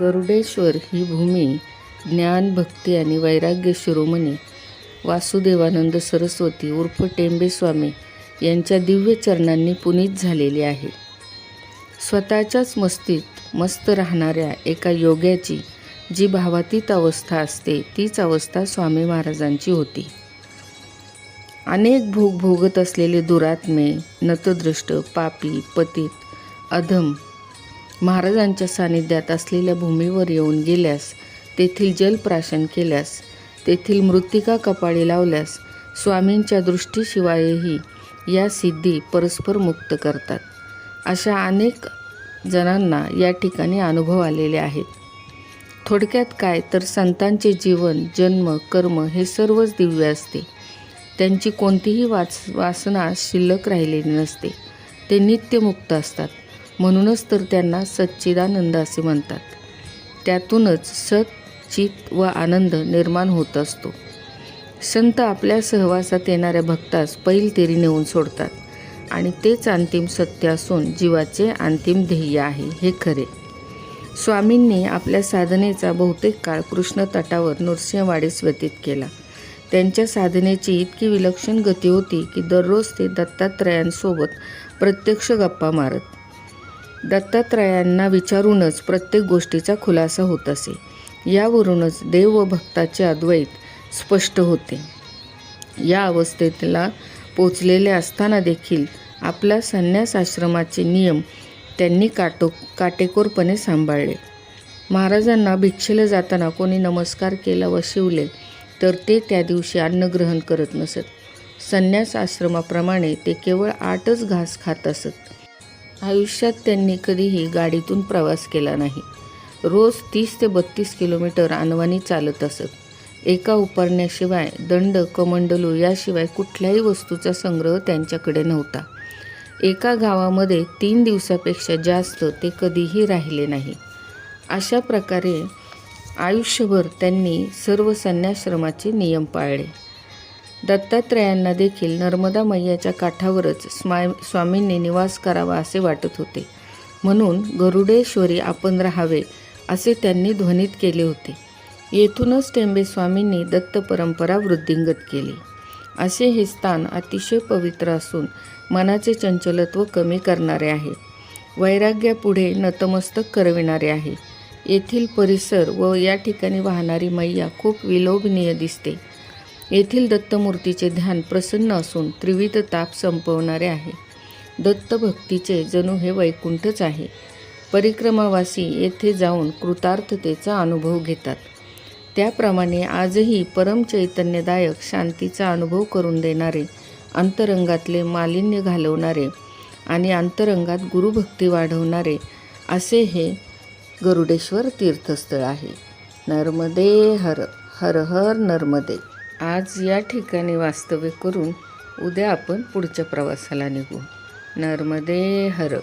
गरुडेश्वर ही भूमी ज्ञान भक्ती आणि वैराग्य शिरोमणी वासुदेवानंद सरस्वती उर्फ टेंबेस्वामी यांच्या दिव्य चरणांनी पुनीत झालेली आहे. स्वतःच्याच मस्तीत मस्त राहणाऱ्या एका योग्याची जी भावातीत अवस्था असते तीच अवस्था स्वामी महाराजांची होती. अनेक भोग भोगत असलेले दुरात्मे नतदृष्ट पापी पतित अधम महाराजांच्या सानिध्यात असलेल्या भूमीवर येऊन गेल्यास तेथील जलप्राशन केल्यास तेथील मृत्तिका कपाळी लावल्यास स्वामींच्या दृष्टीशिवायही या सिद्धी परस्पर मुक्त करतात. अशा अनेक जणांना या ठिकाणी अनुभव आलेले आहेत. थोडक्यात काय तर संतांचे जीवन जन्म कर्म हे सर्वच दिव्य असते. त्यांची कोणतीही वाच वासना शिल्लक राहिलेली नसते. ते नित्यमुक्त असतात. म्हणूनच तर त्यांना सच्चिदानंद असे म्हणतात. त्यातूनच सत चित व आनंद निर्माण होत असतो. संत आपल्या सहवासात येणाऱ्या भक्तास पैल तेरी नेऊन सोडतात आणि तेच अंतिम सत्य असून जीवाचे अंतिम ध्येय आहे हे खरे. स्वामींनी आपल्या साधनेचा बहुतेक काळ कृष्ण तटावर नृसिंहवाडीस व्यतीत केला. त्यांच्या साधनेची इतकी विलक्षण गती होती की दररोज ते दत्तात्रयांसोबत प्रत्यक्ष गप्पा मारत दत्तात्रयांना विचारूनच प्रत्येक गोष्टीचा खुलासा होत असे. यावरूनच देव व भक्ताचे अद्वैत स्पष्ट होते. या अवस्थेतला पोचलेले असताना देखील आपला संन्यास आश्रमाचे नियम त्यांनी काटो काटेकोरपणे सांभाळले. महाराजांना भिक्षेला जाताना कोणी नमस्कार केला व शिवले तर ते त्या दिवशी अन्न ग्रहण करत नसत. संन्यास आश्रमाप्रमाणे ते केवळ आठच घास खात असत. आयुष्यात त्यांनी कधीही गाडीतून प्रवास केला नाही. रोज तीस ते बत्तीस किलोमीटर अनवाणी चालत असत. एका उपरण्याशिवाय दंड कमंडलू याशिवाय कुठल्याही वस्तूचा संग्रह त्यांच्याकडे नव्हता. एका गावामध्ये तीन दिवसापेक्षा जास्त ते कधीही राहिले नाही. अशा प्रकारे आयुष्यभर त्यांनी सर्व संन्याश्रमाचे नियम पाळले. दत्तात्रयांना देखील नर्मदा मैयाच्या काठावरच स्मा स्वामींनी निवास करावा असे वाटत होते. म्हणून गरुडेश्वरी आपण राहावे असे त्यांनी ध्वनित केले होते. येथूनच टेंबे स्वामींनी दत्त परंपरा वृद्धिंगत केली. असे हे स्थान अतिशय पवित्र असून मनाचे चंचलत्व कमी करणारे आहे. वैराग्यापुढे नतमस्तक करविणारे आहे. येथील परिसर व या ठिकाणी वाहणारी मैया खूप विलोभनीय दिसते. येथील दत्तमूर्तीचे ध्यान प्रसन्न असून त्रिविध ताप संपवणारे आहे. दत्तभक्तीचे जणू हे वैकुंठच आहे. परिक्रमावासी येथे जाऊन कृतार्थतेचा अनुभव घेतात. त्याप्रमाणे आजही परमचैतन्यदायक शांतीचा अनुभव करून देणारे अंतरंगातले मालिन्य घालवणारे आणि अंतरंगात गुरुभक्ती वाढवणारे असे हे गरुडेश्वर तीर्थस्थळ आहे. नर्मदे हर हर हर नर्मदे. आज या ठिकाणी वास्तव्य करून उद्या आपण पुढच्या प्रवासाला निघू. नर्मदे हर.